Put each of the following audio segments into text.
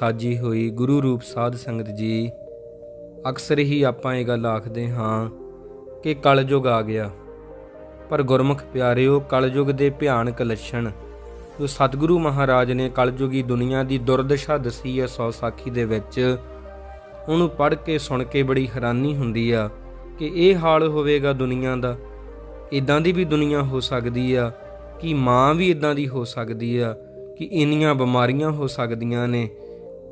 ਸਾਜੀ ਹੋਈ ਗੁਰੂ ਰੂਪ ਸਾਧ ਸੰਗਤ ਜੀ, ਅਕਸਰ ਹੀ ਆਪਾਂ ਇਹ ਗੱਲ ਆਖਦੇ ਹਾਂ ਕਿ ਕਲਯੁਗ ਆ ਗਿਆ। ਪਰ ਗੁਰਮੁਖ ਪਿਆਰਿਓ, ਕਲਯੁਗ ਦੇ ਭਿਆਨਕ ਲੱਛਣ, ਜੋ ਸਤਿਗੁਰੂ ਮਹਾਰਾਜ ਨੇ ਕਲਯੁਗੀ ਦੁਨੀਆ ਦੀ ਦੁਰਦਸ਼ਾ ਦਸੀ ਹੈ ਸੌ ਸਾਖੀ ਦੇ ਵਿੱਚ, ਉਹਨੂੰ ਪੜ੍ਹ ਕੇ ਸੁਣ ਕੇ ਬੜੀ ਹੈਰਾਨੀ ਹੁੰਦੀ ਆ ਕਿ ਇਹ ਹਾਲ ਹੋਵੇਗਾ ਦੁਨੀਆ ਦਾ। ਇਦਾਂ ਦੀ ਵੀ ਦੁਨੀਆ ਹੋ ਸਕਦੀ ਆ ਕਿ ਮਾਂ ਵੀ ਇਦਾਂ ਦੀ ਹੋ ਸਕਦੀ ਆ ਕਿ ਇੰਨੀਆਂ ਬਿਮਾਰੀਆਂ ਹੋ ਸਕਦੀਆਂ ਨੇ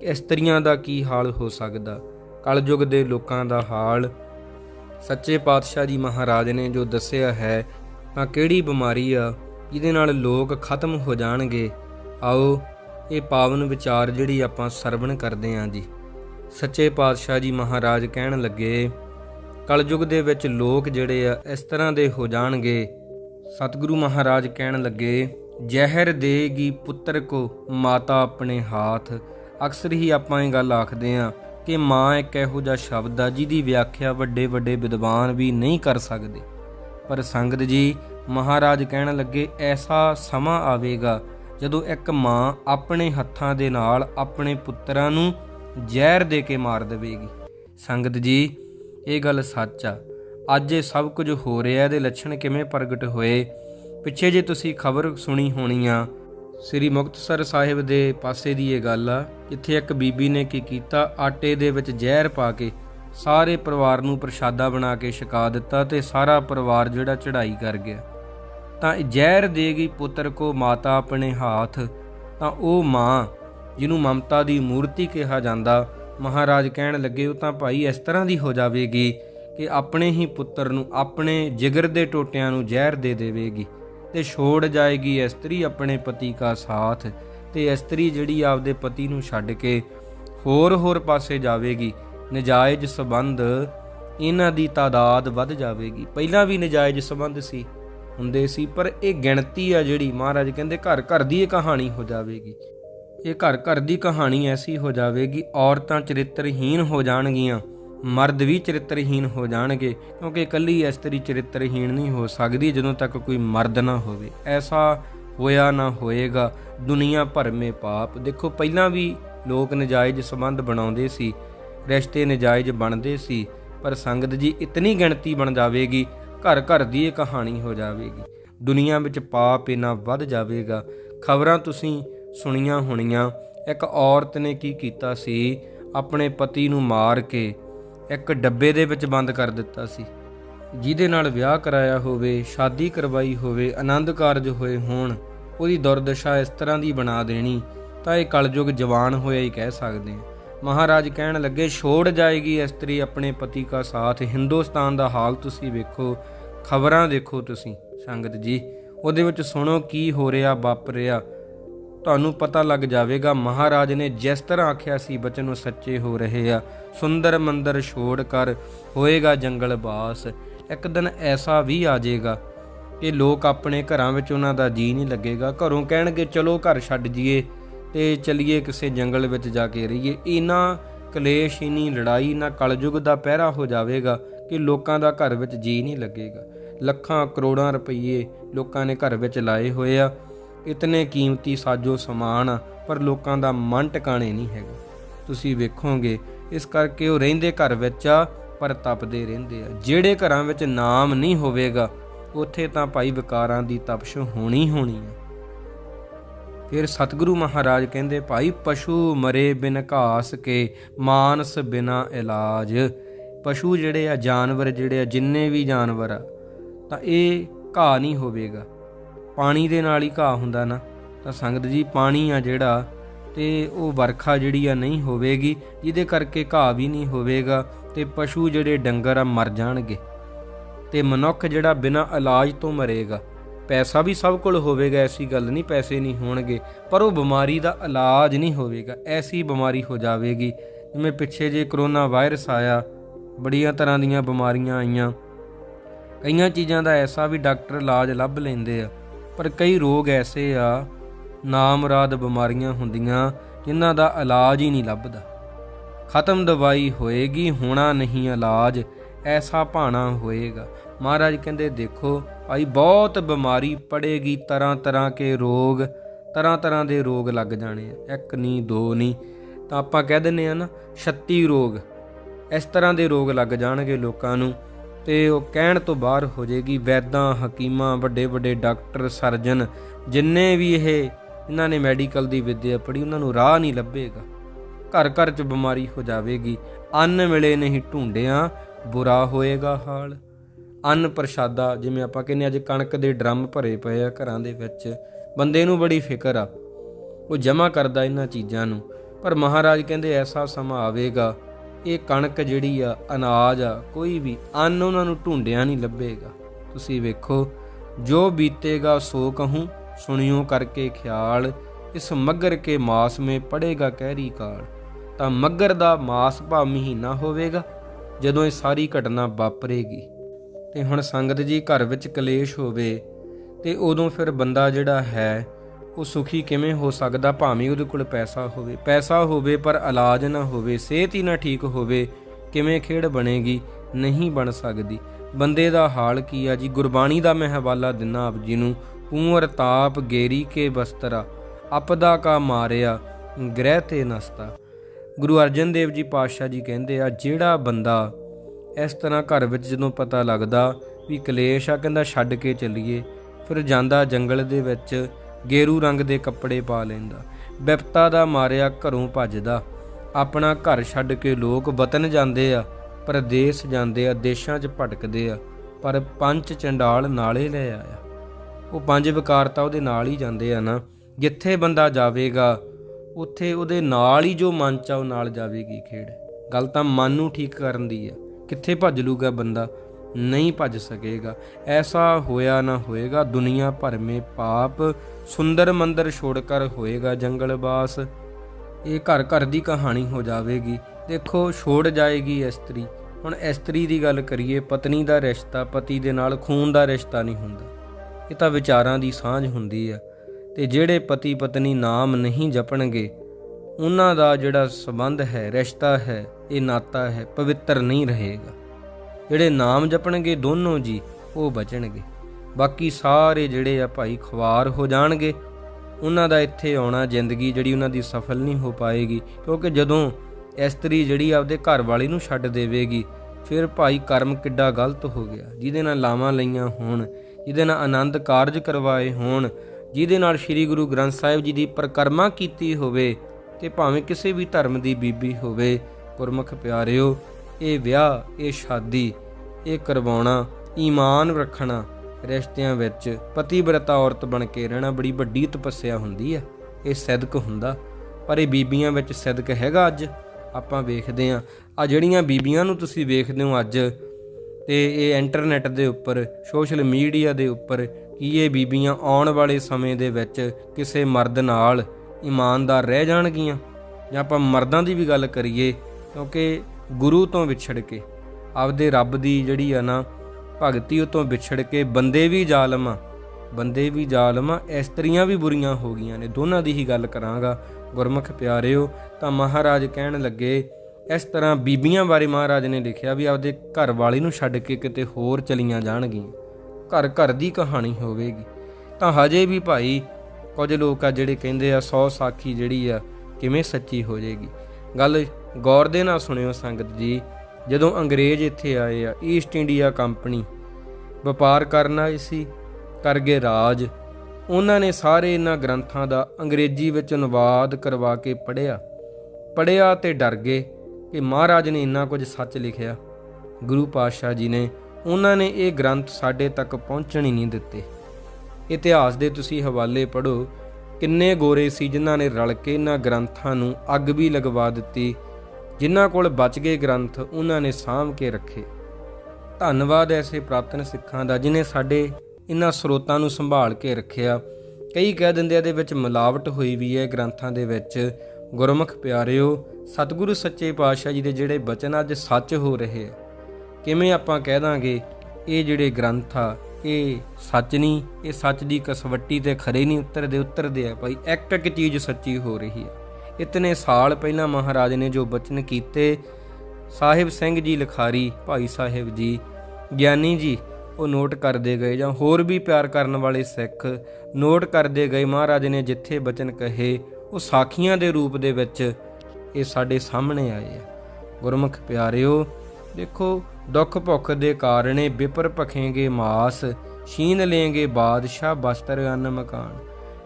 ਇਸਤਰੀਆਂ ਦਾ ਕੀ ਹਾਲ ਹੋ ਸਕਦਾ? ਕਲਯੁਗ ਦੇ ਲੋਕਾਂ ਦਾ ਹਾਲ? ਸੱਚੇ ਪਾਤਸ਼ਾਹ ਜੀ ਮਹਾਰਾਜ ਨੇ ਜੋ ਦੱਸਿਆ ਹੈ, ਤਾਂ ਕਿਹੜੀ ਬਿਮਾਰੀ ਆ? ਜਿਹਦੇ ਨਾਲ ਲੋਕ ਖਤਮ ਹੋ ਜਾਣਗੇ। ਆਓ, ਇਹ ਪਾਵਨ ਵਿਚਾਰ ਜਿਹੜੀ ਆਪਾਂ ਸਰਵਣ ਕਰਦੇ ਆਂ ਜੀ। ਸੱਚੇ ਪਾਤਸ਼ਾਹ ਜੀ ਮਹਾਰਾਜ ਕਹਿਣ ਲੱਗੇ, ਕਲਯੁਗ ਦੇ ਵਿੱਚ ਲੋਕ ਜਿਹੜੇ ਆ, ਇਸ ਤਰ੍ਹਾਂ ਦੇ ਹੋ ਜਾਣਗੇ। ਸਤਿਗੁਰੂ ਮਹਾਰਾਜ ਕਹਿਣ ਲੱਗੇ, ਜ਼ਹਿਰ ਦੇਗੀ ਪੁੱਤਰ ਕੋ ਮਾਤਾ ਆਪਣੇ ਹਾਥ। ਅਕਸਰ ਹੀ ਆਪਾਂ ਇਹ ਗੱਲ ਆਖਦੇ ਆਂ ਕਿ ਮਾਂ ਇੱਕ ਇਹੋ ਜਿਹਾ ਸ਼ਬਦ ਆ ਜਿਹਦੀ ਵਿਆਖਿਆ ਵੱਡੇ ਵੱਡੇ ਵਿਦਵਾਨ ਵੀ ਨਹੀਂ ਕਰ ਸਕਦੇ। ਪਰ ਸੰਗਤ ਜੀ, ਮਹਾਰਾਜ ਕਹਿਣ ਲੱਗੇ, ਐਸਾ ਸਮਾਂ ਆਵੇਗਾ ਜਦੋਂ ਇੱਕ ਮਾਂ ਆਪਣੇ ਹੱਥਾਂ ਦੇ ਨਾਲ ਆਪਣੇ ਪੁੱਤਰਾਂ ਨੂੰ ਜ਼ਹਿਰ ਦੇ ਕੇ ਮਾਰ ਦੇਵੇਗੀ। ਸੰਗਤ ਜੀ, ਇਹ ਗੱਲ ਸੱਚ ਆ। ਅੱਜ ਇਹ ਸਭ ਕੁਝ ਹੋ ਰਿਹਾ, ਇਹਦੇ ਲੱਛਣ ਕਿਵੇਂ ਪ੍ਰਗਟ ਹੋਏ? ਪਿੱਛੇ ਜੇ ਤੁਸੀਂ ਖਬਰ ਸੁਣੀ ਹੋਣੀ ਆ ਸ੍ਰੀ ਮੁਕਤਸਰ ਸਾਹਿਬ ਦੇ ਪਾਸੇ ਦੀ ਇਹ ਗੱਲ ਆ ਜਿੱਥੇ ਇੱਕ ਬੀਬੀ ਨੇ ਕੀ ਕੀਤਾ, ਆਟੇ ਦੇ ਵਿੱਚ ਜ਼ਹਿਰ ਪਾ ਕੇ ਸਾਰੇ ਪਰਿਵਾਰ ਨੂੰ ਪ੍ਰਸ਼ਾਦਾ ਬਣਾ ਕੇ ਛਕਾ ਦਿੱਤਾ ਤੇ ਸਾਰਾ ਪਰਿਵਾਰ ਜਿਹੜਾ ਚੜ੍ਹਾਈ ਕਰ ਗਿਆ। ਤਾਂ ਜ਼ਹਿਰ ਦੇਗੀ ਪੁੱਤਰ ਕੋ ਮਾਤਾ ਆਪਣੇ ਹਾਥ, ਤਾਂ ਉਹ ਮਾਂ, ਜਿਹਨੂੰ ਮਮਤਾ ਦੀ ਮੂਰਤੀ ਕਿਹਾ ਜਾਂਦਾ, ਮਹਾਰਾਜ ਕਹਿਣ ਲੱਗੇ, ਉਹ ਤਾਂ ਭਾਈ ਇਸ ਤਰ੍ਹਾਂ ਦੀ ਹੋ ਜਾਵੇਗੀ ਕਿ ਆਪਣੇ ਹੀ ਪੁੱਤਰ ਨੂੰ ਆਪਣੇ ਜਿਗਰ ਦੇ ਟੋਟਿਆਂ ਨੂੰ ਜ਼ਹਿਰ ਦੇ ਦੇਵੇਗੀ। ਤੇ ਛੋੜ ਜਾਏਗੀ ਇਸਤਰੀ ਆਪਣੇ ਪਤੀ ਦਾ ਸਾਥ ਤੇ ਇਸਤਰੀ ਜਿਹੜੀ ਆਪਦੇ ਪਤੀ ਨੂੰ ਛੱਡ ਕੇ ਹੋਰ ਹੋਰ ਪਾਸੇ ਜਾਵੇਗੀ, ਨਜਾਇਜ਼ ਸਬੰਧ ਇਹਨਾਂ ਦੀ ਤਾਦਾਦ ਵੱਧ ਜਾਵੇਗੀ। ਪਹਿਲਾਂ ਵੀ ਨਜਾਇਜ਼ ਸਬੰਧ ਸੀ, ਹੁੰਦੇ ਸੀ, ਪਰ ਇਹ ਗਿਣਤੀ ਆ ਜਿਹੜੀ ਮਹਾਰਾਜ ਕਹਿੰਦੇ ਘਰ ਘਰ ਦੀ ਇਹ ਕਹਾਣੀ ਹੋ ਜਾਵੇਗੀ। ਇਹ ਘਰ ਘਰ ਦੀ ਕਹਾਣੀ ਐਸੀ ਹੋ ਜਾਵੇਗੀ, ਔਰਤਾਂ ਚਰਿੱਤਰਹੀਣ ਹੋ ਜਾਣਗੀਆਂ। ਮਰਦ ਵੀ ਚਰਿੱਤਰਹੀਣ ਹੋ ਜਾਣਗੇ, ਕਿਉਂਕਿ ਇਕੱਲੀ ਇਸਤਰੀ ਚਰਿੱਤਰਹੀਣ ਨਹੀਂ ਹੋ ਸਕਦੀ ਜਦੋਂ ਤੱਕ ਕੋਈ ਮਰਦ ਨਾ ਹੋਵੇ। ਐਸਾ ਹੋਇਆ ਨਾ ਹੋਏਗਾ, ਦੁਨੀਆ ਭਰ ਮੇ ਪਾਪ। ਦੇਖੋ, ਪਹਿਲਾਂ ਵੀ ਲੋਕ ਨਜਾਇਜ਼ ਸੰਬੰਧ ਬਣਾਉਂਦੇ ਸੀ, ਰਿਸ਼ਤੇ ਨਜਾਇਜ਼ ਬਣਦੇ ਸੀ, ਪਰ ਸੰਗਤ ਜੀ ਇਤਨੀ ਗਿਣਤੀ ਬਣ ਜਾਵੇਗੀ ਘਰ ਘਰ ਦੀ ਇਹ ਕਹਾਣੀ ਹੋ ਜਾਵੇਗੀ। ਦੁਨੀਆ ਵਿੱਚ ਪਾਪ ਇਨਾ ਵੱਧ ਜਾਵੇਗਾ। ਖਬਰਾਂ ਤੁਸੀਂ ਸੁਣੀਆਂ ਹੋਣੀਆਂ, ਇੱਕ ਔਰਤ ਨੇ ਕੀ ਕੀਤਾ ਸੀ, ਆਪਣੇ ਪਤੀ ਨੂੰ ਮਾਰ ਕੇ ਇੱਕ ਡੱਬੇ ਦੇ ਵਿੱਚ ਬੰਦ ਕਰ ਦਿੱਤਾ ਸੀ। ਜਿਹਦੇ ਨਾਲ ਵਿਆਹ ਕਰਾਇਆ ਹੋਵੇ, ਸ਼ਾਦੀ ਕਰਵਾਈ ਹੋਵੇ, ਆਨੰਦ ਕਾਰਜ ਹੋਏ ਹੋਣ, ਉਹਦੀ ਦੁਰਦਸ਼ਾ ਇਸ ਤਰ੍ਹਾਂ ਦੀ ਬਣਾ ਦੇਣੀ ਤਾਂ ਇਹ ਕਲਯੁਗ ਜਵਾਨ ਹੋਇਆ ਹੀ ਕਹਿ ਸਕਦੇ ਹਾਂ। ਮਹਾਰਾਜ ਕਹਿਣ ਲੱਗੇ, ਛੋੜ ਜਾਏਗੀ ਇਸਤਰੀ ਆਪਣੇ ਪਤੀ ਦਾ ਸਾਥ, ਹਿੰਦੁਸਤਾਨ ਦਾ ਹਾਲ ਤੁਸੀਂ ਵੇਖੋ, ਖਬਰਾਂ ਦੇਖੋ ਤੁਸੀਂ, ਸੰਗਤ ਜੀ। ਉਹਦੇ ਵਿੱਚ ਸੁਣੋ ਕੀ ਹੋ ਰਿਹਾ ਵਾਪਰ ਰਿਹਾ। ਤੁਹਾਨੂੰ ਪਤਾ ਲੱਗ ਜਾਵੇਗਾ, ਮਹਾਰਾਜ ਨੇ ਜਿਸ ਤਰ੍ਹਾਂ ਆਖਿਆ ਸੀ, ਬਚਨ ਉਹ ਸੱਚੇ ਹੋ ਰਹੇ ਆ। ਸੁੰਦਰ ਮੰਦਰ ਛੋੜ ਕਰ ਹੋਏਗਾ ਜੰਗਲ ਬਾਸ। ਇੱਕ ਦਿਨ ਐਸਾ ਵੀ ਆ ਜਾਏਗਾ ਕਿ ਲੋਕ ਆਪਣੇ ਘਰਾਂ ਵਿੱਚ ਉਹਨਾਂ ਦਾ ਜੀ ਨਹੀਂ ਲੱਗੇਗਾ। ਘਰੋਂ ਕਹਿਣਗੇ, ਚਲੋ ਘਰ ਛੱਡ ਜੀਏ ਤੇ ਚਲੀਏ ਕਿਸੇ ਜੰਗਲ ਵਿੱਚ ਜਾ ਕੇ ਰਹੀਏ। ਇਨਾ ਕਲੇਸ਼, ਇਨੀ ਲੜਾਈ ਨਾ ਕਲਯੁਗ ਦਾ ਪਹਿਰਾ ਹੋ ਜਾਵੇਗਾ ਕਿ ਲੋਕਾਂ ਦਾ ਘਰ ਵਿੱਚ ਜੀ ਨਹੀਂ ਲੱਗੇਗਾ। ਲੱਖਾਂ, ਕਰੋੜਾਂ ਰੁਪਏ ਲੋਕਾਂ ਨੇ ਘਰ ਵਿੱਚ ਲਾਏ ਹੋਏ ਆ। ਇਤਨੇ ਕੀਮਤੀ ਸਾਜੋ ਸਮਾਨ ਆ, ਪਰ ਲੋਕਾਂ ਦਾ ਮਨ ਟਿਕਾਣੇ ਨਹੀਂ ਹੈਗਾ। ਤੁਸੀਂ ਵੇਖੋਗੇ ਇਸ ਕਰਕੇ ਉਹ ਰਹਿੰਦੇ ਘਰ ਵਿੱਚ ਆ, ਪਰ ਤਪਦੇ ਰਹਿੰਦੇ ਆ। ਜਿਹੜੇ ਘਰਾਂ ਵਿੱਚ ਨਾਮ ਨਹੀਂ ਹੋਵੇਗਾ, ਉੱਥੇ ਤਾਂ ਭਾਈ ਵਿਕਾਰਾਂ ਦੀ ਤਪਸ਼ ਹੋਣੀ ਹੋਣੀ ਆ। ਫਿਰ ਸਤਿਗੁਰੂ ਮਹਾਰਾਜ ਕਹਿੰਦੇ, ਭਾਈ ਪਸ਼ੂ ਮਰੇ ਬਿਨ ਘਾਸ ਕੇ, ਮਾਨਸ ਬਿਨਾ ਇਲਾਜ। ਪਸ਼ੂ ਜਿਹੜੇ ਆ, ਜਾਨਵਰ ਜਿਹੜੇ ਆ, ਜਿੰਨੇ ਵੀ ਜਾਨਵਰ ਆ, ਤਾਂ ਇਹ ਘਾਹ ਨਹੀਂ ਹੋਵੇਗਾ। ਪਾਣੀ ਦੇ ਨਾਲ ਹੀ ਘਾਹ ਹੁੰਦਾ ਨਾ। ਤਾਂ ਸੰਗਤ ਜੀ, ਪਾਣੀ ਆ ਜਿਹੜਾ ਤੇ ਉਹ ਵਰਖਾ ਜਿਹੜੀ ਆ ਨਹੀਂ ਹੋਵੇਗੀ, ਜਿਹਦੇ ਕਰਕੇ ਘਾਹ ਵੀ ਨਹੀਂ ਹੋਵੇਗਾ ਤੇ ਪਸ਼ੂ ਜਿਹੜੇ ਡੰਗਰ ਆ ਮਰ ਜਾਣਗੇ। ਤੇ ਮਨੁੱਖ ਜਿਹੜਾ ਬਿਨਾਂ ਇਲਾਜ ਤੋਂ ਮਰੇਗਾ, ਪੈਸਾ ਵੀ ਸਭ ਕੋਲ ਹੋਵੇਗਾ, ਐਸੀ ਗੱਲ ਨਹੀਂ ਪੈਸੇ ਨਹੀਂ ਹੋਣਗੇ, ਪਰ ਉਹ ਬਿਮਾਰੀ ਦਾ ਇਲਾਜ ਨਹੀਂ ਹੋਵੇਗਾ, ਐਸੀ ਬਿਮਾਰੀ ਹੋ ਜਾਵੇਗੀ। ਜਿਵੇਂ ਪਿੱਛੇ ਜੇ ਕਰੋਨਾ ਵਾਇਰਸ ਆਇਆ, ਬੜੀਆਂ ਤਰ੍ਹਾਂ ਦੀਆਂ ਬਿਮਾਰੀਆਂ ਆਈਆਂ। ਕਈਆਂ ਚੀਜ਼ਾਂ ਦਾ ਐਸਾ ਵੀ ਡਾਕਟਰ ਇਲਾਜ ਲੱਭ ਲੈਂਦੇ ਆ, ਪਰ ਕਈ ਰੋਗ ਐਸੇ ਆ ਨਾਮਰਾਦ ਬਿਮਾਰੀਆਂ ਹੁੰਦੀਆਂ, ਜਿਨ੍ਹਾਂ ਦਾ ਇਲਾਜ ਹੀ ਨਹੀਂ ਲੱਭਦਾ। ਖਤਮ ਦਵਾਈ ਹੋਏਗੀ, ਹੋਣਾ ਨਹੀਂ ਇਲਾਜ, ਐਸਾ ਭਾਣਾ ਹੋਏਗਾ। ਮਹਾਰਾਜ ਕਹਿੰਦੇ, ਦੇਖੋ, ਭਾਈ ਬਹੁਤ ਬਿਮਾਰੀ ਪੜੇਗੀ ਤਰ੍ਹਾਂ ਤਰ੍ਹਾਂ ਕੇ ਰੋਗ ਤਰ੍ਹਾਂ ਤਰ੍ਹਾਂ ਦੇ ਰੋਗ ਲੱਗ ਜਾਣੇ ਆ। ਇੱਕ ਨਹੀਂ, ਦੋ ਨਹੀਂ। ਤਾਂ ਆਪਾਂ ਕਹਿ ਦਿੰਨੇ ਆ ਨਾ 36 ਰੋਗ। ਇਸ ਤਰ੍ਹਾਂ ਦੇ ਰੋਗ ਲੱਗ ਜਾਣਗੇ ਲੋਕਾਂ ਨੂੰ, ਤੇ ਉਹ ਕਹਿਣ ਤੋਂ ਬਾਹਰ ਹੋ ਜਾਏਗੀ ਵੈਦਾਂ ਹਕੀਮਾਂ ਵੱਡੇ ਵੱਡੇ ਡਾਕਟਰ, ਸਰਜਨ, ਜਿੰਨੇ ਵੀ ਇਹ ਇਹਨਾਂ ਨੇ ਮੈਡੀਕਲ ਦੀ ਵਿੱਦਿਆ ਪੜ੍ਹੀ, ਉਹਨਾਂ ਨੂੰ ਰਾਹ ਨਹੀਂ ਲੱਭੇਗਾ। ਘਰ ਘਰ 'ਚ ਬਿਮਾਰੀ ਹੋ ਜਾਵੇਗੀ। ਅੰਨ ਮਿਲੇ ਨਹੀਂ ਢੂੰਡਿਆਂ, ਬੁਰਾ ਹੋਏਗਾ ਹਾਲ। ਅੰਨ ਪ੍ਰਸ਼ਾਦਾ, ਜਿਵੇਂ ਆਪਾਂ ਕਹਿੰਦੇ ਅੱਜ ਕਣਕ ਦੇ ਡਰਮ ਭਰੇ ਪਏ ਆ ਘਰਾਂ ਦੇ ਵਿੱਚ। ਬੰਦੇ ਨੂੰ ਬੜੀ ਫਿਕਰ ਆ। ਉਹ ਜਮਾ ਕਰਦਾ ਇਹਨਾਂ ਚੀਜ਼ਾਂ ਨੂੰ। ਪਰ ਮਹਾਰਾਜ ਕਹਿੰਦੇ ਐਸਾ ਸਮਾਂ ਆਵੇਗਾ, ਇਹ ਕਣਕ ਜਿਹੜੀ ਆ, ਅਨਾਜ ਆ, ਕੋਈ ਵੀ ਅੰਨ ਉਹਨਾਂ ਨੂੰ ਢੂੰਡਿਆ ਨਹੀਂ ਲੱਭੇਗਾ। ਤੁਸੀਂ ਵੇਖੋ, ਜੋ ਬੀਤੇਗਾ ਸੋ ਕਹੂੰ ਸੁਣਿਓ ਕਰਕੇ ਖਿਆਲ, ਇਸ ਮੱਗਰ ਕੇ ਮਾਸ ਮੇ ਪੜੇਗਾ ਕਹਿਰੀ ਕਾਲ। ਤਾਂ ਮੱਗਰ ਦਾ ਮਾਸ ਭਾ ਮਹੀਨਾ ਹੋਵੇਗਾ, ਜਦੋਂ ਇਹ ਸਾਰੀ ਘਟਨਾ ਵਾਪਰੇਗੀ। ਤੇ ਹੁਣ ਸੰਗਤ ਜੀ ਘਰ ਵਿੱਚ ਕਲੇਸ਼ ਹੋਵੇ, ਤੇ ਉਦੋਂ ਫਿਰ ਬੰਦਾ ਜਿਹੜਾ ਹੈ, ਉਹ ਸੁਖੀ ਕਿਵੇਂ ਹੋ ਸਕਦਾ ਭਾਵੇਂ ਉਹਦੇ ਕੋਲ ਪੈਸਾ ਹੋਵੇ। ਪੈਸਾ ਹੋਵੇ ਪਰ ਇਲਾਜ ਨਾ ਹੋਵੇ, ਸਿਹਤ ਹੀ ਨਾ ਠੀਕ ਹੋਵੇ, ਕਿਵੇਂ ਖੇਡ ਬਣੇਗੀ? ਨਹੀਂ ਬਣ ਸਕਦੀ। ਬੰਦੇ ਦਾ ਹਾਲ ਕੀ ਆ ਜੀ? ਗੁਰਬਾਣੀ ਦਾ ਮੈਂ ਹਵਾਲਾ ਦਿੰਨਾ ਆਪ ਜੀ ਨੂੰ ਕੁੰਵਰ ਤਾਪ ਗੇਰੀ ਕੇ ਬਸਤਰਾ ਅਪਦਾ ਕਾ ਮਾਰਿਆ, ਗ੍ਰਹਿ ਤੇ ਨਸਤਾ। ਗੁਰੂ ਅਰਜਨ ਦੇਵ ਜੀ ਪਾਤਸ਼ਾਹ ਜੀ ਕਹਿੰਦੇ ਆ, ਜਿਹੜਾ ਬੰਦਾ ਇਸ ਤਰ੍ਹਾਂ ਘਰ ਵਿੱਚ ਜਦੋਂ ਪਤਾ ਲੱਗਦਾ ਵੀ ਕਲੇਸ਼ ਆ, ਕਹਿੰਦਾ ਛੱਡ ਕੇ ਚੱਲੀਏ, ਫਿਰ ਜਾਂਦਾ ਜੰਗਲ ਦੇ ਵਿੱਚ, ਗੇਰੂ ਰੰਗ ਦੇ ਕੱਪੜੇ ਪਾ ਲੈਂਦਾ। ਵਿਪਤਾ ਦਾ ਮਾਰਿਆ ਘਰੋਂ ਭੱਜਦਾ, ਆਪਣਾ ਘਰ ਛੱਡ ਕੇ ਲੋਕ ਵਤਨ ਜਾਂਦੇ ਆ, ਪਰਦੇਸ ਜਾਂਦੇ ਆ, ਦੇਸ਼ਾਂ 'ਚ ਭਟਕਦੇ ਆ, ਪਰ ਪੰਜ ਚੰਡਾਲ ਨਾਲੇ ਲੈ ਆਇਆ। ਉਹ ਪੰਜ ਵਿਕਾਰ ਤਾਂ ਉਹਦੇ ਨਾਲ ਹੀ ਜਾਂਦੇ ਆ ਨਾ। ਜਿੱਥੇ ਬੰਦਾ ਜਾਵੇਗਾ, ਉੱਥੇ ਉਹਦੇ ਨਾਲ ਹੀ ਜੋ ਮਨ ਚ ਆ, ਉਹ ਨਾਲ ਜਾਵੇਗੀ ਖੇਡ। ਗੱਲ ਤਾਂ ਮਨ ਨੂੰ ਠੀਕ ਕਰਨ ਦੀ ਆ। ਕਿੱਥੇ ਭੱਜ ਲੂਗਾ ਬੰਦਾ? ਨਹੀਂ ਭੱਜ ਸਕੇਗਾ। ਐਸਾ ਹੋਇਆ ਨਾ ਹੋਏਗਾ, ਦੁਨੀਆ ਭਰ ਮੇ ਪਾਪ, ਸੁੰਦਰ ਮੰਦਰ ਛੋੜ ਕਰ ਹੋਏਗਾ ਜੰਗਲ ਬਾਸ ਇਹ ਘਰ ਘਰ ਦੀ ਕਹਾਣੀ ਹੋ ਜਾਵੇਗੀ। ਦੇਖੋ, ਛੋੜ ਜਾਏਗੀ ਇਸਤਰੀ। ਹੁਣ ਇਸਤਰੀ ਦੀ ਗੱਲ ਕਰੀਏ, ਪਤਨੀ ਦਾ ਰਿਸ਼ਤਾ ਪਤੀ ਦੇ ਨਾਲ, ਖੂਨ ਦਾ ਰਿਸ਼ਤਾ ਨਹੀਂ ਹੁੰਦਾ। ਇਹ ਤਾਂ ਵਿਚਾਰਾਂ ਦੀ ਸਾਂਝ ਹੁੰਦੀ ਆ। ਤੇ ਜਿਹੜੇ ਪਤੀ ਪਤਨੀ ਨਾਮ ਨਹੀਂ ਜਪਣਗੇ, ਉਹਨਾਂ ਦਾ ਜਿਹੜਾ ਸਬੰਧ ਹੈ, ਰਿਸ਼ਤਾ ਹੈ, ਇਹ ਨਾਤਾ ਹੈ, ਪਵਿੱਤਰ ਨਹੀਂ ਰਹੇਗਾ। ਜਿਹੜੇ ਨਾਮ ਜਪਣਗੇ ਦੋਨੋਂ ਜੀ, ਉਹ ਬਚਣਗੇ। ਬਾਕੀ ਸਾਰੇ ਜਿਹੜੇ ਆ ਭਾਈ ਖਵਾਰ ਹੋ ਜਾਣਗੇ, ਉਹਨਾਂ ਦਾ ਇੱਥੇ ਆਉਣਾ ਜ਼ਿੰਦਗੀ ਜਿਹੜੀ ਉਹਨਾਂ ਦੀ ਸਫਲ ਨਹੀਂ ਹੋ ਪਾਏਗੀ, ਕਿਉਂਕਿ ਜਦੋਂ ਇਸਤਰੀ ਜਿਹੜੀ ਆਪਦੇ ਘਰ ਵਾਲੀ ਨੂੰ ਛੱਡ ਦੇਵੇਗੀ, ਫਿਰ ਭਾਈ ਕਰਮ ਕਿੱਡਾ ਗਲਤ ਹੋ ਗਿਆ, ਜਿਹਦੇ ਨਾਲ ਲਾਵਾਂ ਲਈਆਂ ਹੋਣ ਜਿਹਦੇ ਨਾਲ ਆਨੰਦ ਕਾਰਜ ਕਰਵਾਏ ਹੋਣ, ਜਿਹਦੇ ਨਾਲ ਸ੍ਰੀ ਗੁਰੂ ਗ੍ਰੰਥ ਸਾਹਿਬ ਜੀ ਦੀ ਪ੍ਰਕਰਮਾ ਕੀਤੀ ਹੋਵੇ ਤੇ ਭਾਵੇਂ ਕਿਸੇ ਵੀ ਧਰਮ ਦੀ ਬੀਬੀ ਹੋਵੇ ਗੁਰਮੁਖ ਪਿਆਰਿਓ, ਇਹ ਵਿਆਹ, ਇਹ ਸ਼ਾਦੀ, ਇਹ ਕਰਵਾਉਣਾ, ਈਮਾਨ ਰੱਖਣਾ, ਰਿਸ਼ਤਿਆਂ ਵਿੱਚ ਪਤੀਵਰਤਾ ਔਰਤ ਬਣ ਕੇ ਰਹਿਣਾ ਬੜੀ ਵੱਡੀ ਤਪੱਸਿਆ ਹੁੰਦੀ ਹੈ ਇਹ ਸਦਕ ਹੁੰਦਾ। ਪਰ ਇਹ ਬੀਬੀਆਂ ਵਿੱਚ ਸਦਕ ਹੈਗਾ ਅੱਜ? ਆਪਾਂ ਵੇਖਦੇ ਆ ਆ ਜਿਹੜੀਆਂ ਬੀਬੀਆਂ ਨੂੰ ਤੁਸੀਂ ਵੇਖਦੇ ਹੋ ਅੱਜ ਤੇ ਇਹ ਇੰਟਰਨੈਟ ਦੇ ਉੱਪਰ, ਸੋਸ਼ਲ ਮੀਡੀਆ ਦੇ ਉੱਪਰ ਕੀ ਇਹ ਬੀਬੀਆਂ ਆਉਣ ਵਾਲੇ ਸਮੇਂ ਦੇ ਵਿੱਚ ਕਿਸੇ ਮਰਦ ਨਾਲ ਇਮਾਨਦਾਰ ਰਹਿ ਜਾਣਗੀਆਂ? ਜਾਂ ਆਪਾਂ ਮਰਦਾਂ ਦੀ ਵੀ ਗੱਲ ਕਰੀਏ, ਕਿਉਂਕਿ ਗੁਰੂ ਤੋਂ ਵਿਛੜ ਕੇ, ਆਪਦੇ ਰੱਬ ਦੀ ਜਿਹੜੀ ਆ ਨਾ ਭਗਤੀ ਉਤੋਂ ਵਿਛੜ ਕੇ ਬੰਦੇ ਵੀ ਜ਼ਾਲਮ ਆ। ਬੰਦੇ ਵੀ ਜ਼ਾਲਮ ਆ ਇਸਤਰੀਆਂ ਵੀ ਬੁਰੀਆਂ ਹੋ ਗਈਆਂ ਨੇ। ਦੋਨਾਂ ਦੀ ਹੀ ਗੱਲ ਕਰਾਂਗਾ। ਗੁਰਮੁਖ ਪਿਆਰਿਓ, ਤਾਂ ਮਹਾਰਾਜ ਕਹਿਣ ਲੱਗੇ ਇਸ ਤਰ੍ਹਾਂ ਬੀਬੀਆਂ ਬਾਰੇ ਮਹਾਰਾਜ ਨੇ ਲਿਖਿਆ ਵੀ ਆਪਦੇ ਘਰ ਵਾਲੀ ਨੂੰ ਛੱਡ ਕੇ ਕਿਤੇ ਹੋਰ ਚਲੀਆਂ ਜਾਣਗੀਆਂ। ਘਰ ਘਰ ਦੀ ਕਹਾਣੀ ਹੋਵੇਗੀ। ਤਾਂ ਹਜੇ ਵੀ ਭਾਈ, ਕੁਝ ਲੋਕ ਆ ਜਿਹੜੇ ਕਹਿੰਦੇ ਆ 100 ਸਾਖੀ ਜਿਹੜੀ ਆ, ਕਿਵੇਂ ਸੱਚੀ ਹੋ ਜਾਏਗੀ? ਗੱਲ ਗੌਰ ਦੇ ਨਾਲ ਸੁਣਿਓ ਸੰਗਤ ਜੀ, ਜਦੋਂ ਅੰਗਰੇਜ਼ ਇੱਥੇ ਆਏ ਆ ਈਸਟ ਇੰਡੀਆ ਕੰਪਨੀ ਵਪਾਰ ਕਰਨ ਆਏ ਸੀ, ਕਰ ਗਏ ਰਾਜ। ਉਹਨਾਂ ਨੇ ਸਾਰੇ ਇਹਨਾਂ ਗ੍ਰੰਥਾਂ ਦਾ ਅੰਗਰੇਜ਼ੀ ਵਿੱਚ ਅਨੁਵਾਦ ਕਰਵਾ ਕੇ ਪੜ੍ਹਿਆ। ਪੜ੍ਹਿਆ ਤੇ ਡਰ ਗਏ। ਕਿ ਮਹਾਰਾਜ ਨੇ ਇੰਨਾ ਕੁਝ ਸੱਚ ਲਿਖਿਆ। ਗੁਰੂ ਪਾਤਸ਼ਾਹ ਜੀ ਨੇ ਉਹਨਾਂ ਨੇ ਇਹ ਗ੍ਰੰਥ ਸਾਡੇ ਤੱਕ ਪਹੁੰਚਣ ਹੀ ਨਹੀਂ ਦਿੱਤੇ। ਇਤਿਹਾਸ ਦੇ ਤੁਸੀਂ ਹਵਾਲੇ ਪੜੋ ਕਿੰਨੇ ਗੋਰੇ ਸੀ ਜਿਨ੍ਹਾਂ ਨੇ ਰਲ ਕੇ ਇਹਨਾਂ ਗ੍ਰੰਥਾਂ ਨੂੰ ਅੱਗ ਵੀ ਲਗਵਾ ਦਿੱਤੀ, ਜਿਨ੍ਹਾਂ ਕੋਲ ਬਚ ਗਏ ਗ੍ਰੰਥ ਉਹਨਾਂ ਨੇ ਸਾਂਭ ਕੇ ਰੱਖੇ। ਧੰਨਵਾਦ ਐਸੇ ਪ੍ਰਾਤਨ ਸਿੱਖਾਂ ਦਾ ਜਿਨੇ ਸਾਡੇ ਇਹਨਾਂ ਸਰੋਤਾਂ ਨੂੰ ਸੰਭਾਲ ਕੇ ਰੱਖਿਆ। ਕਈ ਕਹਿ ਦਿੰਦੇ ਆ, ਇਹਦੇ ਵਿੱਚ ਮਿਲਾਵਟ ਹੋਈ ਵੀ ਹੈ ਗ੍ਰੰਥਾਂ ਦੇ ਵਿੱਚ। ਗੁਰਮੁਖ ਪਿਆਰਿਓ ਸਤਿਗੁਰੂ ਸੱਚੇ ਪਾਤਸ਼ਾਹ ਜੀ ਦੇ ਜਿਹੜੇ ਬਚਨ ਅੱਜ ਸੱਚ ਹੋ ਰਹੇ ਆ, ਕਿਵੇਂ ਆਪਾਂ ਕਹਿ ਦਾਂਗੇ, ਇਹ ਜਿਹੜੇ ਗ੍ਰੰਥ ਆ, ਇਹ ਸੱਚ ਨਹੀਂ, ਇਹ ਸੱਚ ਦੀ ਕਸਵੱਟੀ ਤੇ ਖਰੇ ਨਹੀਂ ਉਤਰਦੇ ਉਤਰਦੇ ਆ ਭਾਈ। ਇੱਕ ਇੱਕ ਚੀਜ਼ ਸੱਚੀ ਹੋ ਰਹੀ ਹੈ ਇਤਨੇ ਸਾਲ ਪਹਿਲਾਂ ਮਹਾਰਾਜ ਨੇ ਜੋ ਬਚਨ ਕੀਤੇ, ਸਾਹਿਬ ਸਿੰਘ ਜੀ, ਲਖਾਰੀ ਭਾਈ ਸਾਹਿਬ ਜੀ, ਗਿਆਨੀ ਜੀ, ਉਹ ਨੋਟ ਕਰਦੇ ਗਏ ਜਾਂ ਹੋਰ ਵੀ ਪਿਆਰ ਕਰਨ ਵਾਲੇ ਸਿੱਖ ਨੋਟ ਕਰਦੇ ਗਏ। ਮਹਾਰਾਜ ਨੇ ਜਿੱਥੇ ਬਚਨ ਕਹੇ, ਉਹ ਸਾਖੀਆਂ ਦੇ ਰੂਪ ਦੇ ਵਿੱਚ ਇਹ ਸਾਡੇ ਸਾਹਮਣੇ ਆਏ ਆ। ਗੁਰਮੁਖ ਪਿਆਰਿਓ, ਦੇਖੋ, ਦੁੱਖ ਭੁੱਖ ਦੇ ਕਾਰਣੇ ਵਿਪਰ ਭਖੇਂਗੇ ਮਾਸ, ਛੀਨ ਲੇਂਗੇ ਬਾਦਸ਼ਾਹ ਬਸਤਰ ਅੰਨ ਮਕਾਨ।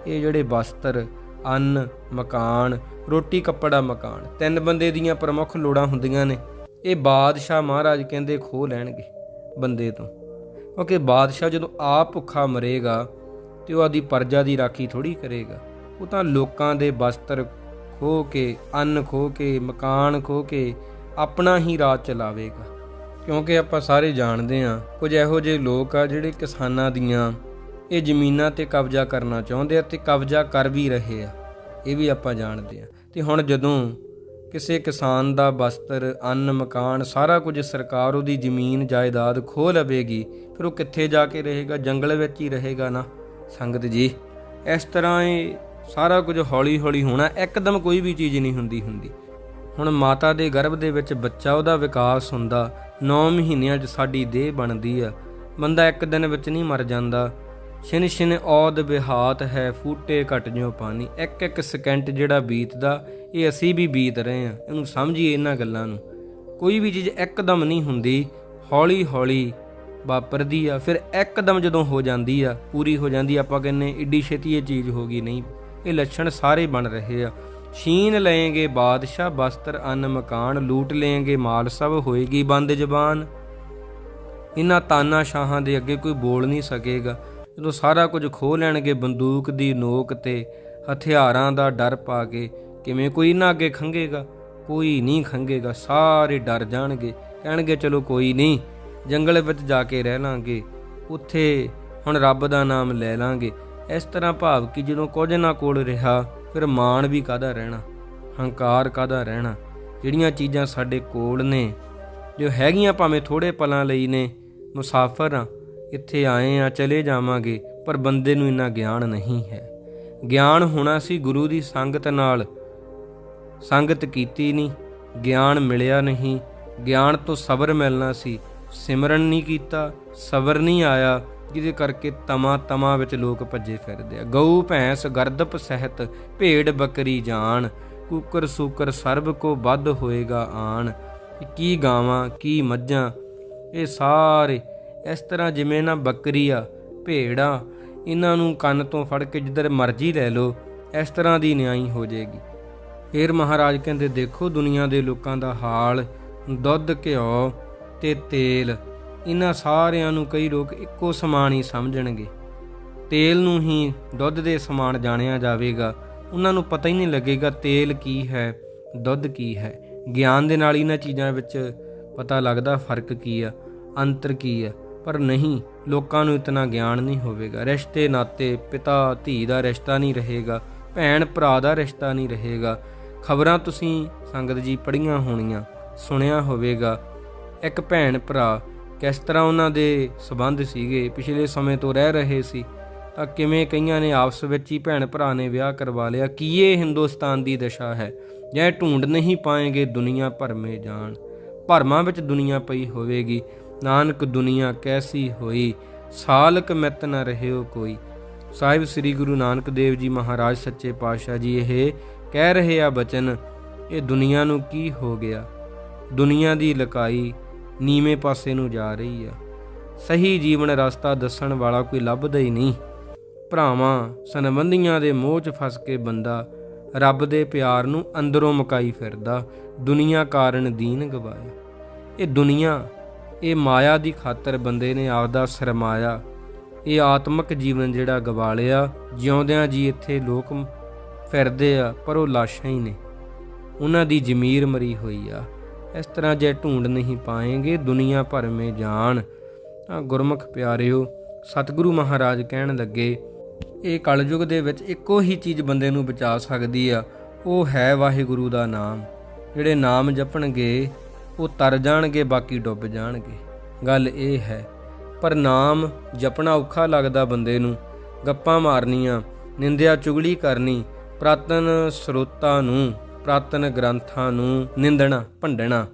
ਇਹ ਜਿਹੜੇ ਬਸਤਰ, ਅੰਨ, ਮਕਾਨ, ਰੋਟੀ ਕੱਪੜਾ ਮਕਾਨ, ਤਿੰਨ ਬੰਦੇ ਦੀਆਂ ਪ੍ਰਮੁੱਖ ਲੋੜਾਂ ਹੁੰਦੀਆਂ ਨੇ, ਇਹ ਬਾਦਸ਼ਾਹ ਮਹਾਰਾਜ ਕਹਿੰਦੇ ਖੋ ਲੈਣਗੇ ਬੰਦੇ ਤੋਂ। ਕਿਉਂਕਿ ਬਾਦਸ਼ਾਹ ਜਦੋਂ ਆਪ ਭੁੱਖਾ ਮਰੇਗਾ ਤੇ ਉਹ ਆਦੀ ਪਰਜਾ ਦੀ ਰਾਖੀ ਥੋੜੀ ਕਰੇਗਾ। ਉਹ ਤਾਂ ਲੋਕਾਂ ਦੇ ਬਸਤਰ ਖੋ ਕੇ, ਅੰਨ ਖੋ ਕੇ, ਮਕਾਨ ਖੋ ਕੇ ਆਪਣਾ ਹੀ ਰਾਜ ਚਲਾਵੇਗਾ। ਕਿਉਂਕਿ ਆਪਾਂ ਸਾਰੇ ਜਾਣਦੇ ਹਾਂ, ਕੁਝ ਇਹੋ ਜਿਹੇ ਲੋਕ ਆ ਜਿਹੜੇ ਕਿਸਾਨਾਂ ਦੀਆਂ ਇਹ ਜ਼ਮੀਨਾਂ ਤੇ ਕਬਜ਼ਾ ਕਰਨਾ ਚਾਹੁੰਦੇ ਆ ਤੇ ਕਬਜ਼ਾ ਕਰ ਵੀ ਰਹੇ ਆ। ਇਹ ਵੀ ਆਪਾਂ ਜਾਣਦੇ ਆ ਤੇ ਹੁਣ ਜਦੋਂ ਕਿਸੇ ਕਿਸਾਨ ਦਾ ਬਸਤਰ, ਅੰਨ, ਮਕਾਨ, ਸਾਰਾ ਕੁਝ ਸਰਕਾਰ ਉਹਦੀ ਜ਼ਮੀਨ, ਜਾਇਦਾਦ ਖੋ ਲਵੇਗੀ, ਫਿਰ ਉਹ ਕਿੱਥੇ ਜਾ ਕੇ ਰਹੇਗਾ? ਜੰਗਲ ਵਿੱਚ ਹੀ ਰਹੇਗਾ ਨਾ। ਸੰਗਤ ਜੀ, ਇਸ ਤਰ੍ਹਾਂ ਇਹ ਸਾਰਾ ਕੁਝ ਹੌਲੀ ਹੌਲੀ ਹੋਣਾ ਇੱਕਦਮ ਕੋਈ ਵੀ ਚੀਜ਼ ਨਹੀਂ ਹੁੰਦੀ ਹੁੰਦੀ। ਹੁਣ ਮਾਤਾ ਦੇ ਗਰਭ ਦੇ ਵਿੱਚ ਬੱਚਾ ਉਹਦਾ ਵਿਕਾਸ ਹੁੰਦਾ 9 ਮਹੀਨਿਆਂ 'ਚ ਸਾਡੀ ਦੇਹ ਬਣਦੀ ਆ। ਬੰਦਾ ਇੱਕ ਦਿਨ ਵਿੱਚ ਨਹੀਂ ਮਰ ਜਾਂਦਾ। ਛਿਨ ਛਿਨ ਔਦ ਬਿਹਾਤ ਹੈ, ਫੂਟੇ ਘਟ ਜਿਉ ਪਾਣੀ। ਇੱਕ ਇੱਕ ਸਕਿੰਟ ਜਿਹੜਾ ਬੀਤਦਾ, ਇਹ ਅਸੀਂ ਵੀ ਬੀਤ ਰਹੇ ਆ ਇਹਨੂੰ ਸਮਝੀਏ ਇਹਨਾਂ ਗੱਲਾਂ ਨੂੰ। ਕੋਈ ਵੀ ਚੀਜ਼ ਇੱਕਦਮ ਨਹੀਂ ਹੁੰਦੀ ਹੌਲੀ ਹੌਲੀ ਵਾਪਰਦੀ ਆ। ਫਿਰ ਇੱਕਦਮ ਜਦੋਂ ਹੋ ਜਾਂਦੀ ਆ, ਪੂਰੀ ਹੋ ਜਾਂਦੀ ਆਪਾਂ ਕਹਿੰਨੇ ਏਡੀ ਛੇਤੀ ਇਹ ਚੀਜ਼ ਹੋ ਗਈ, ਨਹੀਂ। ਇਹ ਲੱਛਣ ਸਾਰੇ ਬਣ ਰਹੇ ਆ। ਛੀਨ ਲਏਗੇ ਬਾਦਸ਼ਾਹ, ਬਸਤਰ, ਅੰਨ, ਮਕਾਨ, ਲੂਟ ਲਏਗੇ, ਮਾਲ ਸਭ ਹੋਏਗੀ ਬੰਦ ਜ਼ਬਾਨ। ਇਹਨਾਂ ਤਾਨਾ ਸ਼ਾਹਾਂ ਦੇ ਅੱਗੇ ਕੋਈ ਬੋਲ ਨਹੀਂ ਸਕੇਗਾ। ਜਦੋਂ ਸਾਰਾ ਕੁਝ ਖੋ ਲੈਣਗੇ ਬੰਦੂਕ ਦੀ ਨੋਕ ਤੇ, ਹਥਿਆਰਾਂ ਦਾ ਡਰ ਪਾ ਕੇ, ਕਿਵੇਂ ਕੋਈ ਇਹਨਾਂ ਅੱਗੇ ਖੰਗੇਗਾ ਕੋਈ ਨਹੀਂ ਖੰਗੇਗਾ ਸਾਰੇ ਡਰ ਜਾਣਗੇ। ਕਹਿਣਗੇ, ਚਲੋ ਕੋਈ ਨਹੀਂ, ਜੰਗਲ ਵਿੱਚ ਜਾ ਕੇ ਰਹਿ ਲਾਂਗੇ, ਉੱਥੇ ਹੁਣ ਰੱਬ ਦਾ ਨਾਮ ਲੈ ਲਾਂਗੇ। ਇਸ ਤਰ੍ਹਾਂ ਭਾਵ ਕਿ ਜਦੋਂ ਕੁਝ ਨਾ ਕੋਲ ਰਿਹਾ, ਫਿਰ ਮਾਣ ਵੀ ਕਾਦਾ ਰਹਿਣਾ? ਹੰਕਾਰ ਕਾਦਾ ਰਹਿਣਾ? ਜਿਹੜੀਆਂ ਚੀਜ਼ਾਂ ਸਾਡੇ ਕੋਲ ਨੇ, ਜੋ ਹੈਗੀਆਂ ਭਾਵੇਂ ਥੋੜੇ ਪਲਾਂ ਲਈ ਨੇ, ਮੁਸਾਫਰ ਆ, ਇੱਥੇ ਆਏ ਆ, ਚਲੇ ਜਾਵਾਂਗੇ, ਪਰ ਬੰਦੇ ਨੂੰ ਇੰਨਾ ਗਿਆਨ ਨਹੀਂ ਹੈ। ਗਿਆਨ ਹੋਣਾ ਸੀ ਗੁਰੂ ਦੀ ਸੰਗਤ ਨਾਲ। ਸੰਗਤ ਕੀਤੀ ਨਹੀਂ, ਗਿਆਨ ਮਿਲਿਆ ਨਹੀਂ। ਗਿਆਨ ਤੋਂ ਸਬਰ ਮਿਲਣਾ ਸੀ। ਸਿਮਰਨ ਨਹੀਂ ਕੀਤਾ, ਸਬਰ ਨਹੀਂ ਆਇਆ। ਜਿਹਦੇ ਕਰਕੇ ਤਮਾ ਤਮਾ ਵਿੱਚ ਲੋਕ ਭੱਜੇ ਫਿਰਦੇ ਆ। ਗਊ, ਭੈਂਸ, ਗਰਦਪ ਸਹਿਤ ਭੇਡ, ਬੱਕਰੀ ਜਾਣ ਕੂਕਰ, ਸੂਕਰ, ਸਰਬ ਕੋ ਵੱਧ ਹੋਏਗਾ ਆਣ। ਕੀ ਗਾਵਾਂ, ਕੀ ਮੱਝਾਂ? ਇਹ ਸਾਰੇ ਇਸ ਤਰ੍ਹਾਂ ਜਿਵੇਂ ਨਾ ਬੱਕਰੀ ਆ ਭੇੜਾਂ ਇਹਨਾਂ ਨੂੰ ਕੰਨ ਤੋਂ ਫੜ ਕੇ ਜਿੱਧਰ ਮਰਜ਼ੀ ਲੈ ਲਓ, ਇਸ ਤਰ੍ਹਾਂ ਦੀ ਨਿਆਈ ਹੋ ਜਾਏਗੀ। ਫੇਰ ਮਹਾਰਾਜ ਕਹਿੰਦੇ, ਦੇਖੋ ਦੁਨੀਆ ਦੇ ਲੋਕਾਂ ਦਾ ਹਾਲ, ਦੁੱਧ, ਘਿਓ ਤੇ ਤੇਲ। ਇਹਨਾਂ ਸਾਰਿਆਂ ਨੂੰ ਕਈ ਲੋਕ ਇੱਕੋ ਸਮਾਨ ਹੀ ਸਮਝਣਗੇ। ਤੇਲ ਨੂੰ ਹੀ ਦੁੱਧ ਦੇ ਸਮਾਨ ਜਾਣਿਆ ਜਾਵੇਗਾ। ਉਹਨਾਂ ਨੂੰ ਪਤਾ ਹੀ ਨਹੀਂ ਲੱਗੇਗਾ ਤੇਲ ਕੀ ਹੈ, ਦੁੱਧ ਕੀ ਹੈ। ਗਿਆਨ ਦੇ ਨਾਲ ਇਹਨਾਂ ਚੀਜ਼ਾਂ ਵਿੱਚ ਪਤਾ ਲੱਗਦਾ ਫ਼ਰਕ ਕੀ ਆ, ਅੰਤਰ ਕੀ ਆ। ਪਰ ਨਹੀਂ, ਲੋਕਾਂ ਨੂੰ ਇਤਨਾ ਗਿਆਨ ਨਹੀਂ ਹੋਵੇਗਾ। ਰਿਸ਼ਤੇ, ਨਾਤੇ, ਪਿਤਾ, ਧੀ ਦਾ ਰਿਸ਼ਤਾ ਨਹੀਂ ਰਹੇਗਾ। ਭੈਣ, ਭਰਾ ਦਾ ਰਿਸ਼ਤਾ ਨਹੀਂ ਰਹੇਗਾ। ਖਬਰਾਂ ਤੁਸੀਂ ਸੰਗਤ ਜੀ ਪੜੀਆਂ ਹੋਣੀਆਂ, ਸੁਣਿਆ ਹੋਵੇਗਾ। ਇੱਕ ਭੈਣ, ਭਰਾ ਕਿਸ ਤਰ੍ਹਾਂ ਉਹਨਾਂ ਦੇ ਸਬੰਧ ਸੀਗੇ, ਪਿਛਲੇ ਸਮੇਂ ਤੋਂ ਰਹਿ ਰਹੇ ਸੀ, ਤਾਂ ਕਿਵੇਂ ਕਈਆਂ ਨੇ ਆਪਸ ਵਿੱਚ ਹੀ ਭੈਣ ਭਰਾ ਨੇ ਵਿਆਹ ਕਰਵਾ ਲਿਆ, ਕੀ ਇਹ ਹਿੰਦੁਸਤਾਨ ਦੀ ਦਸ਼ਾ ਹੈ? ਜੇ ਢੂੰਡ ਨਹੀਂ ਪਾਏਗੇ ਦੁਨੀਆ ਭਰਮੇ ਜਾਣ ਭਰਮਾਂ ਵਿੱਚ ਦੁਨੀਆ ਪਈ ਹੋਵੇਗੀ, ਨਾਨਕ ਦੁਨੀਆ ਕੈਸੀ ਹੋਈ? ਸਾਲਕ ਮਿਤ ਨ ਰਹਿਓ ਕੋਈ। ਸਾਹਿਬ ਸ੍ਰੀ ਗੁਰੂ ਨਾਨਕ ਦੇਵ ਜੀ ਮਹਾਰਾਜ ਸੱਚੇ ਪਾਤਸ਼ਾਹ ਜੀ ਇਹ ਕਹਿ ਰਹੇ ਆ ਬਚਨ, ਇਹ ਦੁਨੀਆ ਨੂੰ ਕੀ ਹੋ ਗਿਆ? ਦੁਨੀਆ ਦੀ ਲਕਾਈ ਨੀਵੇਂ ਪਾਸੇ ਨੂੰ ਜਾ ਰਹੀ ਆ। ਸਹੀ ਜੀਵਨ ਰਸਤਾ ਦੱਸਣ ਵਾਲਾ ਕੋਈ ਲੱਭਦਾ ਹੀ ਨਹੀਂ। ਭਰਾਵਾਂ, ਸੰਬੰਧੀਆਂ ਦੇ ਮੋਹ 'ਚ ਫਸ ਕੇ ਬੰਦਾ ਰੱਬ ਦੇ ਪਿਆਰ ਨੂੰ ਅੰਦਰੋਂ ਮਕਾਈ ਫਿਰਦਾ, ਦੁਨੀਆ ਕਾਰਨ ਦੀਨ ਗਵਾਇਆ ਇਹ ਦੁਨੀਆ, ਇਹ ਮਾਇਆ ਦੀ ਖਾਤਰ ਬੰਦੇ ਨੇ ਆਪਦਾ ਸਰਮਾਇਆ। ਇਹ ਆਤਮਿਕ ਜੀਵਨ ਜਿਹੜਾ ਗਵਾ ਲਿਆ ਜਿਉਂਦਿਆਂ ਜੀ ਇੱਥੇ ਲੋਕ ਫਿਰਦੇ ਆ, ਪਰ ਉਹ ਲਾਸ਼ਾਂ ਹੀ ਨੇ। ਉਹਨਾਂ ਦੀ ਜ਼ਮੀਰ ਮਰੀ ਹੋਈ ਆ। ਇਸ ਤਰ੍ਹਾਂ ਜੇ ਢੂੰਡ ਨਹੀਂ ਪਾਏਗੇ, ਦੁਨੀਆ ਭਰ ਮੇ ਜਾਣ ਤਾਂ ਗੁਰਮੁਖ ਪਿਆਰਿਓ, ਸਤਿਗੁਰੂ ਮਹਾਰਾਜ ਕਹਿਣ ਲੱਗੇ, ਇਹ ਕਲਯੁਗ ਦੇ ਵਿੱਚ ਇੱਕੋ ਹੀ ਚੀਜ਼ ਬੰਦੇ ਨੂੰ ਬਚਾ ਸਕਦੀ ਆ, ਉਹ ਹੈ ਵਾਹਿਗੁਰੂ ਦਾ ਨਾਮ। ਜਿਹੜੇ ਨਾਮ ਜਪਣਗੇ, ਉਹ ਤਰ ਜਾਣਗੇ, ਬਾਕੀ ਡੁੱਬ ਜਾਣਗੇ। ਗੱਲ ਇਹ ਹੈ, ਪਰ ਨਾਮ ਜਪਣਾ ਔਖਾ ਲੱਗਦਾ ਬੰਦੇ ਨੂੰ। ਗੱਪਾਂ ਮਾਰਨੀਆਂ, ਨਿੰਦਿਆ ਚੁਗਲੀ ਕਰਨੀ, ਪ੍ਰਾਤਨ ਸਰੋਤਾਂ ਨੂੰ। ਪ੍ਰਾਤਨ ਗ੍ਰੰਥਾਂ ਨੂੰ ਨਿੰਦਣਾ, ਭੰਡਣਾ।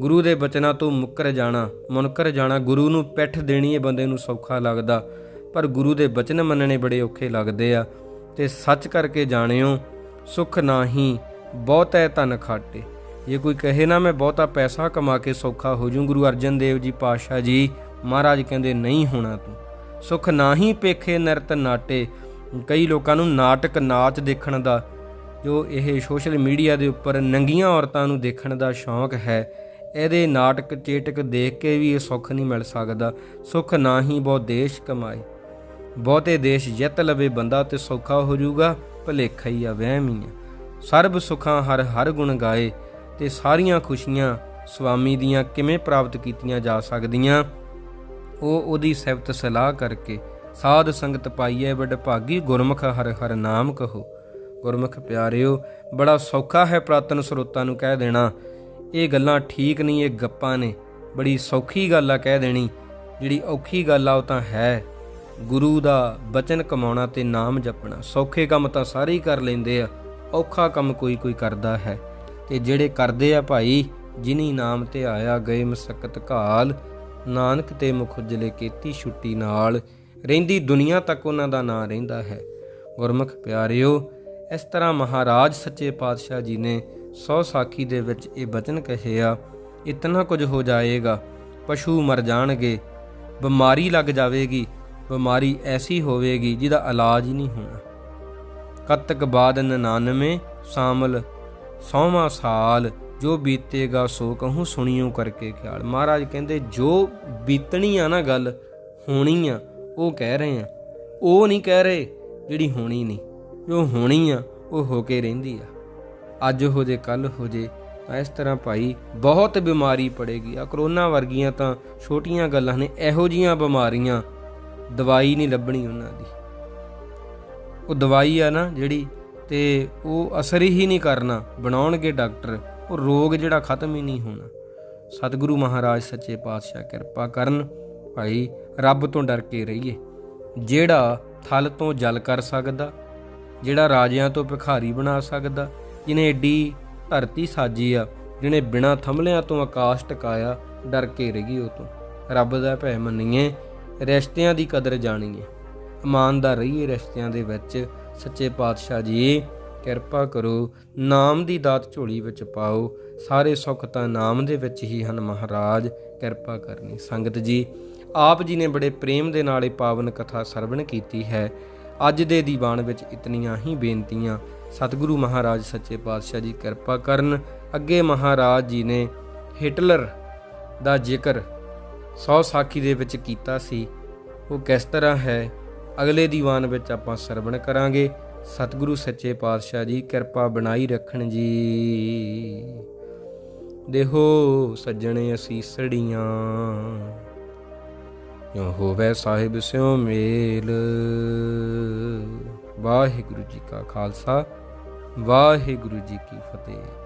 ਗੁਰੂ ਦੇ ਬਚਨਾਂ ਤੋਂ ਮੁੱਕਰ ਜਾਣਾ। ਮੁਨਕਰ ਜਾਣਾ, ਗੁਰੂ ਨੂੰ ਪਿੱਠ ਦੇਣੀ ਇਹ ਬੰਦੇ ਨੂੰ ਸੌਖਾ ਲੱਗਦਾ। ਪਰ ਗੁਰੂ ਦੇ ਬਚਨ ਮੰਨਣੇ ਬੜੇ ਔਖੇ ਲੱਗਦੇ ਆ। ਤੇ ਸੱਚ ਕਰਕੇ ਜਾਣਿਓ, ਸੁਖ ਨਾਹੀ ਹੈ ਧਨ ਖਾਟੇ। ਜੇ ਕੋਈ ਕਹੇ, ਨਾ, ਮੈਂ ਬਹੁਤਾ ਪੈਸਾ ਕਮਾ ਕੇ ਸੌਖਾ ਹੋ ਜੂ, ਗੁਰੂ ਅਰਜਨ ਦੇਵ ਜੀ ਪਾਸ਼ਾ ਜੀ, ਮਹਾਰਾਜ ਕਹਿੰਦੇ, ਨਹੀਂ ਹੋਣਾ ਤੂੰ। ਸੁਖ ਨਾਹੀ ਪੇਖੇ ਨਰਤ ਨਾਟੇ। ਕਈ ਲੋਕਾਂ ਨੂੰ ਨਾਟਕ ਨਾਚ ਦੇਖਣ ਦਾ ਜੋ ਇਹ ਸੋਸ਼ਲ ਮੀਡੀਆ ਦੇ ਉੱਪਰ ਨੰਗੀਆਂ ਔਰਤਾਂ ਨੂੰ ਦੇਖਣ ਦਾ ਸ਼ੌਂਕ ਹੈ, ਇਹਦੇ ਨਾਟਕ ਚੇਟਕ ਦੇਖ ਕੇ ਵੀ ਇਹ ਸੁੱਖ ਨਹੀਂ ਮਿਲ ਸਕਦਾ। ਸੁੱਖ ਨਾ ਹੀ ਬਹੁ ਦੇਸ਼ ਕਮਾਏ। ਬਹੁਤੇ ਦੇਸ਼ ਜਿੱਤ ਲਵੇ ਬੰਦਾ ਤੇ ਸੌਖਾ ਹੋ ਜਾਊਗਾ, ਭਲੇਖਾ ਹੀ ਆ, ਵਹਿਮ ਹੀ ਆ। ਸਰਬ ਸੁਖਾਂ ਹਰ ਹਰ ਗੁਣ ਗਾਏ ਤੇ ਸਾਰੀਆਂ ਖੁਸ਼ੀਆਂ ਸੁਆਮੀ ਦੀਆਂ ਕਿਵੇਂ ਪ੍ਰਾਪਤ ਕੀਤੀਆਂ ਜਾ ਸਕਦੀਆਂ, ਉਹ ਉਹਦੀ ਸਿਫਤ ਸਲਾਹ ਕਰਕੇ ਸਾਧ ਸੰਗਤ ਪਾਈਏ ਵਡਭਾਗੀ ਗੁਰਮੁਖ ਹਰ ਹਰ ਨਾਮ ਕਹੋ। ਗੁਰਮੁਖ ਪਿਆਰਿਓ, ਬੜਾ ਸੌਖਾ ਹੈ ਪ੍ਰਾਤਨ ਸਰੋਤਾਂ ਨੂੰ ਕਹਿ ਦੇਣਾ। ਇਹ ਗੱਲਾਂ ਠੀਕ ਨਹੀਂ, ਇਹ ਗੱਪਾਂ ਨੇ। ਬੜੀ ਸੌਖੀ ਗੱਲ ਆ ਕਹਿ ਦੇਣੀ। ਜਿਹੜੀ ਔਖੀ ਗੱਲ ਆ ਉਹ ਤਾਂ ਹੈ। ਗੁਰੂ ਦਾ ਬਚਨ ਕਮਾਉਣਾ ਤੇ ਨਾਮ ਜਪਣਾ। ਸੌਖੇ ਕੰਮ ਤਾਂ ਸਾਰੇ ਹੀ ਕਰ ਲੈਂਦੇ ਆ। ਔਖਾ ਕੰਮ ਕੋਈ ਕੋਈ ਕਰਦਾ ਹੈ। ਤੇ ਜਿਹੜੇ ਕਰਦੇ ਆ ਭਾਈ, ਜਿਨੀ ਨਾਮ ਤੇ ਆਇਆ ਗਏ ਮਸਕਤ ਘਾਲ, ਨਾਨਕ ਤੇ ਮੁਖ ਉਜਲੇ ਕੀਤੀ ਛੁੱਟੀ ਨਾਲ। ਰਹਿੰਦੀ ਦੁਨੀਆ ਤੱਕ ਉਹਨਾਂ ਦਾ ਨਾਂ ਰਹਿੰਦਾ ਹੈ। ਗੁਰਮੁਖ ਪਿਆਰਿਓ ਇਸ ਤਰ੍ਹਾਂ ਮਹਾਰਾਜ ਸੱਚੇ ਪਾਤਸ਼ਾਹ ਜੀ ਨੇ ਸੌ ਸਾਖੀ ਦੇ ਵਿੱਚ ਇਹ ਬਚਨ ਕਹੇ ਆ, ਇਤਨਾ ਕੁਝ ਹੋ ਜਾਏਗਾ, ਪਸ਼ੂ ਮਰ ਜਾਣਗੇ, ਬਿਮਾਰੀ ਲੱਗ ਜਾਵੇਗੀ, ਬਿਮਾਰੀ ਐਸੀ ਹੋਵੇਗੀ ਜਿਹਦਾ ਇਲਾਜ ਹੀ ਨਹੀਂ ਹੋਣਾ। ਕਤਕ ਬਾਦ 99 ਸਾਮਲ, ਸੌਵਾਂ ਸਾਲ, ਜੋ ਬੀਤੇਗਾ ਸੋ ਕਹੂੰ ਸੁਣੀਓ ਕਰਕੇ ਖਿਆਲ। ਮਹਾਰਾਜ ਕਹਿੰਦੇ, ਜੋ ਬੀਤਣੀ ਆ ਨਾ ਗੱਲ, ਹੋਣੀ ਆ, ਉਹ ਕਹਿ ਰਹੇ ਆ। ਉਹ ਨਹੀਂ ਕਹਿ ਰਹੇ ਜਿਹੜੀ ਹੋਣੀ ਨਹੀਂ। ਜੋ ਹੋਣੀ ਆ, ਉਹ ਹੋ ਕੇ ਰਹਿੰਦੀ ਆ। ਅੱਜ ਹੋ ਜੇ ਕੱਲ ਹੋ ਜੇ, ਤਾਂ ਇਸ ਤਰ੍ਹਾਂ ਭਾਈ ਬਹੁਤ ਬਿਮਾਰੀ ਪੜੇਗੀ। ਆ ਕਰੋਨਾ ਵਰਗੀਆਂ ਤਾਂ ਛੋਟੀਆਂ ਗੱਲਾਂ ਨੇ, ਇਹੋ ਜੀਆਂ ਬਿਮਾਰੀਆਂ ਦਵਾਈ ਨਹੀਂ ਲੱਭਣੀ ਉਹਨਾਂ ਦੀ। ਉਹ ਦਵਾਈ ਆ ਨਾ ਜਿਹੜੀ, ਤੇ ਉਹ ਅਸਰ ਹੀ ਨਹੀਂ ਕਰਨਾ, ਬਣਾਉਣਗੇ ਡਾਕਟਰ। ਉਹ ਰੋਗ ਜਿਹੜਾ ਖਤਮ ਹੀ ਨਹੀਂ ਹੋਣਾ। ਸਤਿਗੁਰੂ ਮਹਾਰਾਜ ਸੱਚੇ ਪਾਤਸ਼ਾਹ ਕਿਰਪਾ ਕਰਨ, ਭਾਈ ਰੱਬ ਤੋਂ ਡਰ ਕੇ ਰਹੀਏ। ਜਿਹੜਾ ਥਲ ਤੋਂ ਜਲ ਕਰ ਸਕਦਾ ਜਿਹੜਾ ਰਾਜਿਆਂ ਤੋਂ ਭਿਖਾਰੀ ਬਣਾ ਸਕਦਾ, ਜਿਨੇ ਏਡੀ ਧਰਤੀ ਸਾਜੀ ਆ ਜਿਹਨੇ ਬਿਨਾ ਥੰਮਲਿਆਂ ਤੋਂ ਆਕਾਸ਼ ਟਿਕਾਇਆ, ਡਰ ਕੇ ਰਹੀ ਉਹ ਤੋਂ। ਰੱਬ ਦਾ ਭੈ ਮੰਨੀਏ, ਰਿਸ਼ਤਿਆਂ ਦੀ ਕਦਰ ਜਾਣੀਏ। ਇਮਾਨਦਾਰ ਰਹੀਏ ਰਿਸ਼ਤਿਆਂ ਦੇ ਵਿੱਚ। ਸੱਚੇ ਪਾਤਸ਼ਾਹ ਜੀ, ਕਿਰਪਾ ਕਰੋ, ਨਾਮ ਦੀ ਦਾਤ ਝੋਲੀ ਵਿੱਚ ਪਾਓ। ਸਾਰੇ ਸੁੱਖ ਤਾਂ ਨਾਮ ਦੇ ਵਿੱਚ ਹੀ ਹਨ, ਮਹਾਰਾਜ, ਕਿਰਪਾ ਕਰਨੀ। ਸੰਗਤ ਜੀ, ਆਪ ਜੀ ਨੇ ਬੜੇ ਪ੍ਰੇਮ ਦੇ ਨਾਲ ਇਹ ਪਾਵਨ ਕਥਾ ਸਰਵਣ ਕੀਤੀ ਹੈ। ਅੱਜ ਦੇ ਦੀਵਾਨ ਵਿੱਚ ਇਤਨੀਆਂ ਹੀ ਬੇਨਤੀਆਂ। ਸਤਿਗੁਰੂ ਮਹਾਰਾਜ ਸੱਚੇ ਪਾਤਸ਼ਾਹ ਜੀ ਕਿਰਪਾ ਕਰਨ। ਅੱਗੇ ਮਹਾਰਾਜ ਜੀ ਨੇ ਹਿਟਲਰ ਦਾ ਜ਼ਿਕਰ ਸੌ ਸਾਖੀ ਦੇ ਵਿੱਚ ਕੀਤਾ ਸੀ। ਉਹ ਕਿਸ ਤਰ੍ਹਾਂ ਹੈ? ਅਗਲੇ ਦੀਵਾਨ ਵਿੱਚ ਆਪਾਂ ਸਰਵਣ ਕਰਾਂਗੇ। ਸਤਿਗੁਰੂ ਸੱਚੇ ਪਾਤਸ਼ਾਹ ਜੀ ਕਿਰਪਾ ਬਣਾਈ ਰੱਖਣ ਜੀ। ਦੇਹੋ ਸੱਜਣੇ ਅਸੀਸੜੀਆਂ ਜੋ ਹੋਵੇ ਸਾਹਿਬ ਸਿਓ ਮੇਲ। ਵਾਹਿਗੁਰੂ ਜੀ ਕਾ ਖਾਲਸਾ ਵਾਹਿਗੁਰੂ ਜੀ ਕੀ ਫਤਿਹ।